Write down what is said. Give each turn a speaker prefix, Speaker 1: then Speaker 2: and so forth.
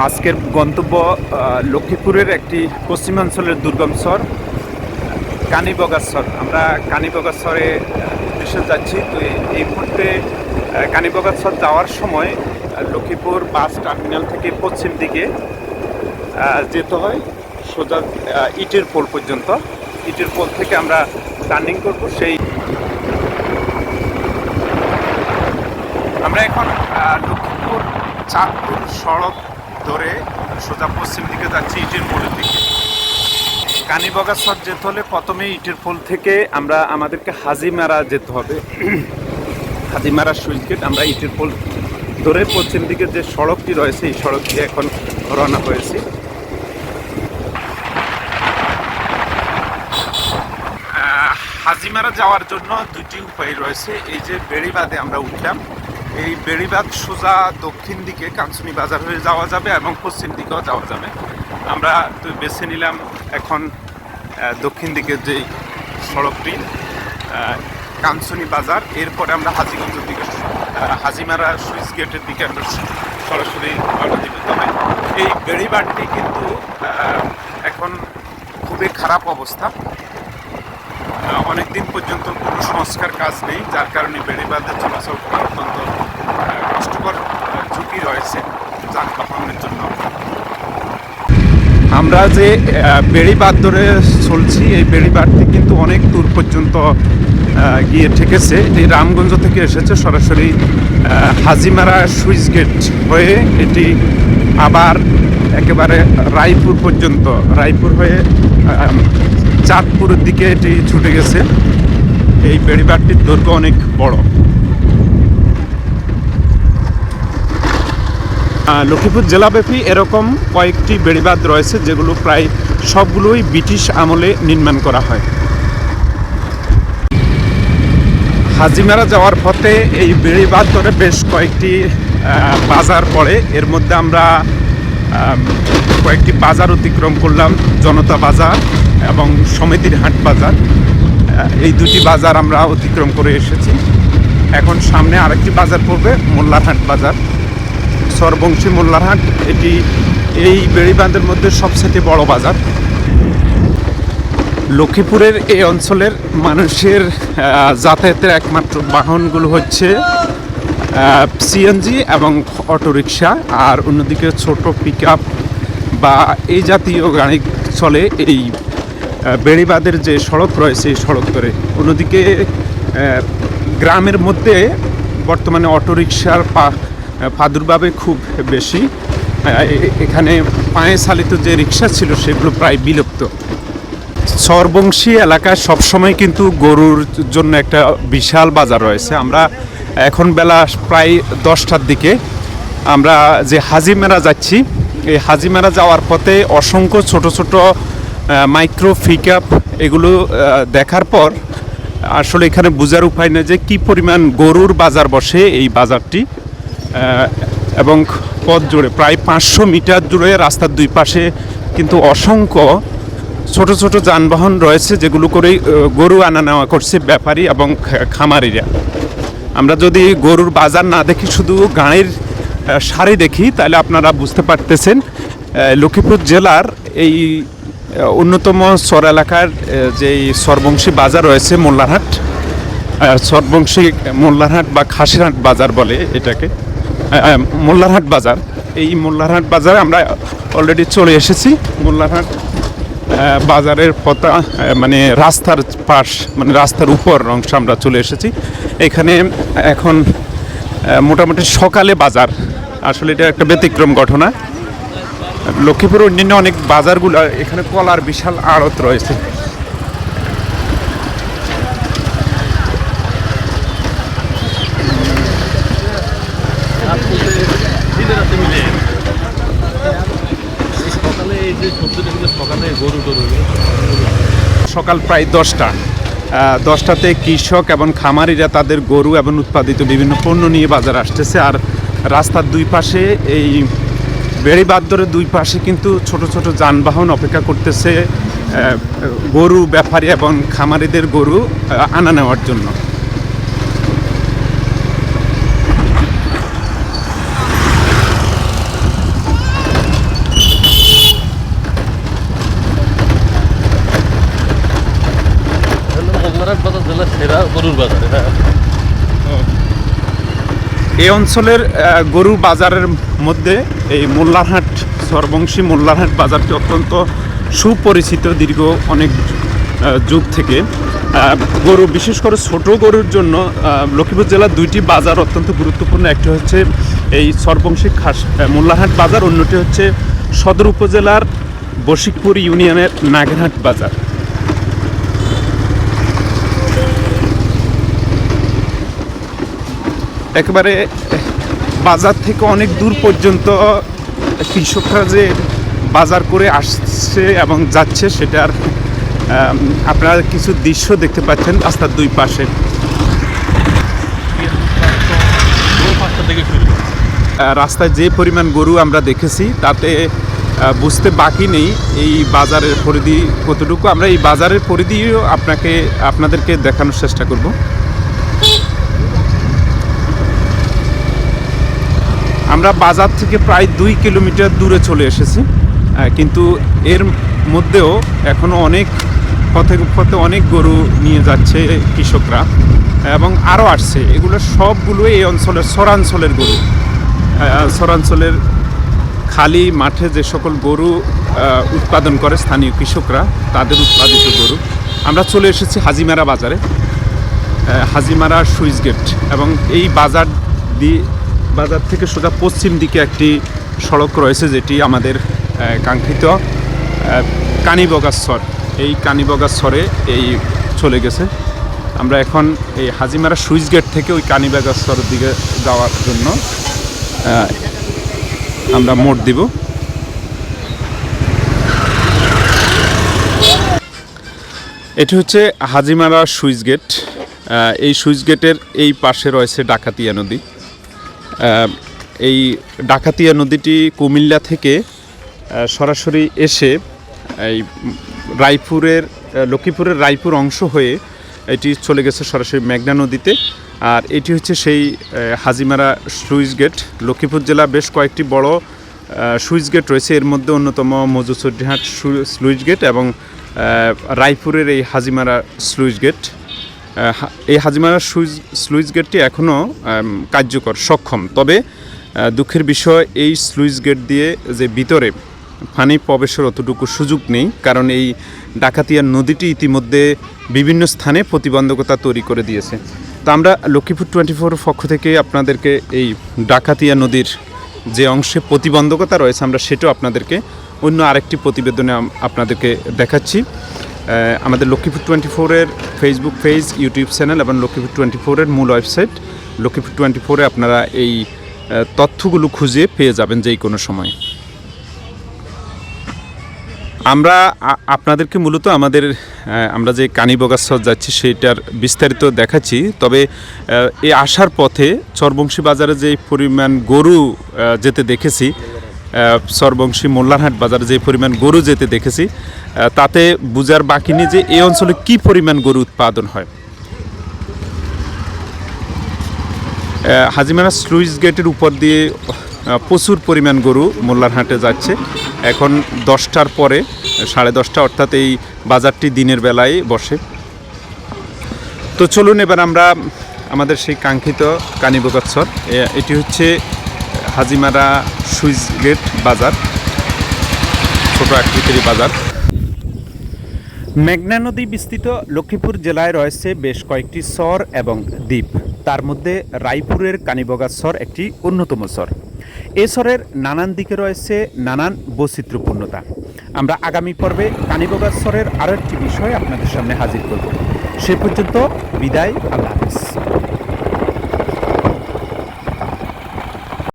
Speaker 1: আজকের গন্তব্য লক্ষ্মীপুরের একটি পশ্চিমাঞ্চলের দুর্গম স্বর কানিবগাছর আমরা কানিবগাছরে উদ্দেশ্যে যাচ্ছি। তো এই- মুহূর্তে আহ, কানিবগাছর যাওয়ার সময় লক্ষ্মীপুর বাস টার্মিনাল থেকে পশ্চিম দিকে যেতে হয় সোজা ইটের পোল পর্যন্ত। ইটের পোল থেকে আমরা টার্নিং করব সেই আমরা এখন লক্ষ্মীপুর চাঁদপুর সড়ক ধরে সোজা পশ্চিম দিকে যাচ্ছি ইটের পোলের দিকে। কানিবগাছর যেতে হলে প্রথমে ইটের পোল থেকে আমরা আমাদেরকে হাজিমারা যেতে হবে। হাজিমারা সুইচ গেট আমরা ইটের পোল ধরে পশ্চিম দিকে যে সড়কটি রয়েছে, এই সড়ক দিয়ে এখন রওনা হয়েছি। হাজিমারা যাওয়ার জন্য দুটি উপায় রয়েছে। এই যে বেড়িবাঁধে আমরা উঠলাম এই বেড়িবাঁধ সোজা দক্ষিণ দিকে কাঞ্চনি বাজার হয়ে যাওয়া যাবে এবং পশ্চিম দিকেও যাওয়া যাবে। আমরা বেছে নিলাম এখন দক্ষিণ দিকের যে সড়কটি কাঞ্চনি বাজার। এরপরে আমরা হাজিগঞ্জের দিকে হাজিমারা সুইচ গেটের দিকে আমরা সরাসরি এই বেড়িবাঁধটি কিন্তু এখন খুবই খারাপ অবস্থা। অনেক দিন পর্যন্ত কোনো সংস্কার কাজ নেই, যার কারণে বেড়িবাঁধে চলাচল করা অত্যন্ত কষ্টকর ঝুঁকি রয়েছে যানবাহনের জন্য। আমরা যে আহ, বেড়িবাঁধ ধরে চলছি এই বেড়িবাঁধটি কিন্তু অনেক দূর পর্যন্ত গিয়ে ঠেকেছে। এটি রামগঞ্জ থেকে এসেছে সরাসরি হাজিমারা সুইচ গেট হয়ে এটি আবার একেবারে রায়পুর পর্যন্ত রায়পুর হয়ে চাঁদপুরের দিকে এটি ছুটে গেছে। এই বেড়িবাঁধটির দৈর্ঘ্য অনেক বড়। লক্ষ্মীপুর জেলাব্যাপী এরকম কয়েকটি বেড়িবাঁধ রয়েছে, যেগুলো প্রায় সবগুলোই ব্রিটিশ আমলে নির্মাণ করা হয়। হাজিমারা যাওয়ার পথে এই বেড়িবাঁধ ধরে বেশ কয়েকটি বাজার পড়ে। এর মধ্যে আমরা কয়েকটি বাজার অতিক্রম করলাম, জনতা বাজার এবং সমিতির হাট বাজার। এই দুটি বাজার আমরা অতিক্রম করে এসেছি। এখন সামনে আরেকটি বাজার পড়বে, মোল্লারহাট বাজার। সরবংশী মোল্লারহাট এটি এই বেড়িবাঁধের মধ্যে সবচেয়ে বড় বাজার। লক্ষ্মীপুরের এই অঞ্চলের মানুষের যাতায়াতের একমাত্র বাহনগুলো হচ্ছে সিএনজি এবং অটোরিকশা। আর অন্যদিকে ছোট পিক বা এই জাতীয় গাড়ি চলে এই বেড়িবাঁধের যে সড়ক রয়েছে এই সড়ক ধরে। অন্যদিকে গ্রামের মধ্যে বর্তমানে অটোরিকশার পা প্রাদুর্ভাবে খুব বেশি। এখানে পায়ে চালিত যে রিক্সা ছিল, সেগুলো প্রায় বিলুপ্ত। সরবংশী এলাকায় সবসময় কিন্তু গরুর জন্য একটা বিশাল বাজার রয়েছে। আমরা এখন বেলা প্রায় দশটার দিকে আমরা যে হাজিমেরা যাচ্ছি, এই হাজিমেরা যাওয়ার পথে অসংখ্য ছোট ছোট মাইক্রো পিকআপ এগুলো দেখার পর আসলে এখানে বোঝার উপায় নেই যে কি পরিমাণ গরুর বাজার বসে এই বাজারটি এবং পথ জুড়ে প্রায় পাঁচশো মিটার জুড়ে রাস্তার দুই পাশে কিন্তু অসংখ্য ছোট ছোট যানবাহন রয়েছে যেগুলো আহ, গরু আনা নেওয়া করছে ব্যাপারী এবং খামারিরা। আমরা যদি গরুর বাজার না দেখি শুধু আহ, সারি দেখি তাহলে আপনারা বুঝতে পারতেছেন লক্ষ্মীপুর জেলার এই অন্যতম সর এলাকার যে সরবংশী বাজার রয়েছে মোল্লারহাট সরবংশী মোল্লারহাট বা খাসিরহাট বাজার বলে এটাকে। মোল্লারহাট বাজার। এই মোল্লারহাট বাজারে আমরা অলরেডি চলে এসেছি। মোল্লারহাট বাজারের আহ, মানে রাস্তার পাশ মানে রাস্তার উপর অংশ আমরা চলে এসেছি। এখানে এখন মোটামুটি সকালে বাজার। আসলে এটা একটা ব্যতিক্রম ঘটনা। লক্ষ্মীপুর অন্যান্য অনেক বাজারগুলো এখানে কলার বিশাল আড়ত রয়েছে।
Speaker 2: সকালে
Speaker 1: প্রায় দশটা। দশটাতে কৃষক এবং খামারিরা তাদের গরু এবং উৎপাদিত বিভিন্ন পণ্য নিয়ে বাজার আসতেছে আর রাস্তার দুই পাশে এই বেড়িবাদ ধরে দুই পাশে কিন্তু ছোট ছোট যানবাহন অপেক্ষা করতেছে গরু, ব্যাপারী এবং খামারিদের গরু আনা নেওয়ার জন্য।
Speaker 2: গরুর বাজারে
Speaker 1: এই অঞ্চলের গরু বাজারের মধ্যে এই মোল্লারহাট, সরবংশী মোল্লারহাট বাজারটি অত্যন্ত সুপরিচিত দীর্ঘ অনেক যুগ থেকে। গরু, বিশেষ করে ছোট গরুর জন্য লক্ষ্মীপুর জেলার দুইটি বাজার অত্যন্ত গুরুত্বপূর্ণ। একটি হচ্ছে এই সরবংশী খাস মোল্লারহাট বাজার, অন্যটি হচ্ছে সদর উপজেলার বশিকপুর ইউনিয়নের নাগেরহাট বাজার। একেবারে বাজার থেকে অনেক দূর পর্যন্ত কৃষকরা যে বাজার করে আসছে এবং যাচ্ছে, সেটার আপনারা কিছু দৃশ্য দেখতে পাচ্ছেন রাস্তার দুই পাশে। রাস্তায় যে পরিমাণ গরু আমরা দেখেছি, তাতে বুঝতে বাকি নেই এই বাজারের পরিধি কতটুকু। আমরা এই বাজারের পরিধিও আপনাকে, আপনাদেরকে দেখানোর চেষ্টা করব। আমরা বাজার থেকে প্রায় দুই কিলোমিটার দূরে চলে এসেছি কিন্তু এর মধ্যেও এখনও অনেক পথে পথে অনেক গরু নিয়ে যাচ্ছে কৃষকরা এবং আরও আসছে। এগুলো সবগুলো এই অঞ্চলের সরাঞ্চলের গরু। সরাঞ্চলের খালি মাঠে যে সকল গরু উৎপাদন করে স্থানীয় কৃষকরা, তাদের উৎপাদিত গরু। আমরা চলে এসেছি হাজিমারা বাজারে। হাজিমারা সুইচ গেট এবং এই বাজার দিয়ে বাজার থেকে সোজা পশ্চিম দিকে একটি সড়ক রয়েছে যেটি আমাদের কাঙ্ক্ষিত আহ, কানিবগাশ্বর এই কানিবগাশ্বরে এই চলে গেছে। আমরা এখন এই হাজিমারা সুইচ গেট থেকে ওই কানিবাগাশ্বরের দিকে যাওয়ার জন্য আমরা মোট দিব। এটি হচ্ছে হাজিমারা সুইচ গেট। এই সুইচ গেটের এই পাশে রয়েছে ডাকাতিয়া নদী। এই ডাকাতিয়া নদীটি কুমিল্লা থেকে সরাসরি এসে এই রায়পুরের লক্ষ্মীপুরের রায়পুর অংশ হয়ে এটি চলে গেছে সরাসরি মেঘনা নদীতে। আর এটি হচ্ছে সেই হাজিমারা সুইচ গেট। লক্ষ্মীপুর জেলা বেশ কয়েকটি বড় সুইচ গেট রয়েছে। এর মধ্যে অন্যতম মজুসুদ্দিহাট স্লুইচ গেট এবং রায়পুরের এই হাজিমারা স্লুইচ গেট। এই হাজিমারা সুইচ স্লুইস গেটটি এখনও কার্যকর, সক্ষম। তবে দুঃখের বিষয়, এই স্লুইস গেট দিয়ে যে ভিতরে পানি প্রবেশের অতটুকু সুযোগ নেই, কারণ এই ডাকাতিয়া নদীটি ইতিমধ্যে বিভিন্ন স্থানে প্রতিবন্ধকতা তৈরি করে দিয়েছে। তো আমরা লক্ষ্মীপুর টোয়েন্টি ফোর পক্ষ থেকে আপনাদেরকে এই ডাকাতিয়া নদীর যে অংশে প্রতিবন্ধকতা রয়েছে, আমরা সেটাও আপনাদেরকে অন্য আরেকটি প্রতিবেদনে আপনাদেরকে দেখাচ্ছি। আমাদের লক্ষ্মীপুর টোয়েন্টি ফোরের ফেসবুক পেজ ইউটিউব চ্যানেল এবং লক্ষ্মীপুর টোয়েন্টি ফোরের মূল ওয়েবসাইট লক্ষ্মীপুর টোয়েন্টি ফোরে আপনারা এই তথ্যগুলো খুঁজে পেয়ে যাবেন যেই কোনো সময়। আমরা আপনাদেরকে মূলত আমাদের আমরা যে কানিবগাছর যাচ্ছি সেটার বিস্তারিত দেখাচ্ছি। তবে আহ, এ আসার পথে চরবংশী বাজারে যে পরিমাণ গরু যেতে দেখেছি আহ, চরবংশী মোল্লারহাট বাজারে যে পরিমাণ গরু যেতে দেখেছি তাতে বুঝার বাকি নেই যে এই অঞ্চলে কি পরিমাণ গরু উৎপাদন হয়। হাজিমারা স্লুইস গেটের উপর দিয়ে প্রচুর পরিমাণ গরু মোল্লারহাটে যাচ্ছে। এখন দশটার পরে সাড়ে দশটা অর্থাৎ এই বাজারটি দিনের বেলায় বসে। তো চলুন এবার আমরা আমাদের সেই কাঙ্ক্ষিত কানিবগাছর এটি হচ্ছে হাজিমারা সুইচ গেট বাজার, ছোট আকৃতির বাজার। মেঘনা নদী বিস্তৃত লক্ষ্মীপুর জেলায় রয়েছে বেশ কয়েকটি স্বর এবং দ্বীপ। তার মধ্যে রায়পুরের কানিবগা সর একটি অন্যতম স্বর। এ স্বরের নানান দিকে রয়েছে নানান বৈচিত্র্যপূর্ণতা। আমরা আগামী পর্বে কানিবগাছরের আরও একটি বিষয় আপনাদের সামনে হাজির করব। সে পর্যন্ত বিদায়, আল্লাহ হাফিজ।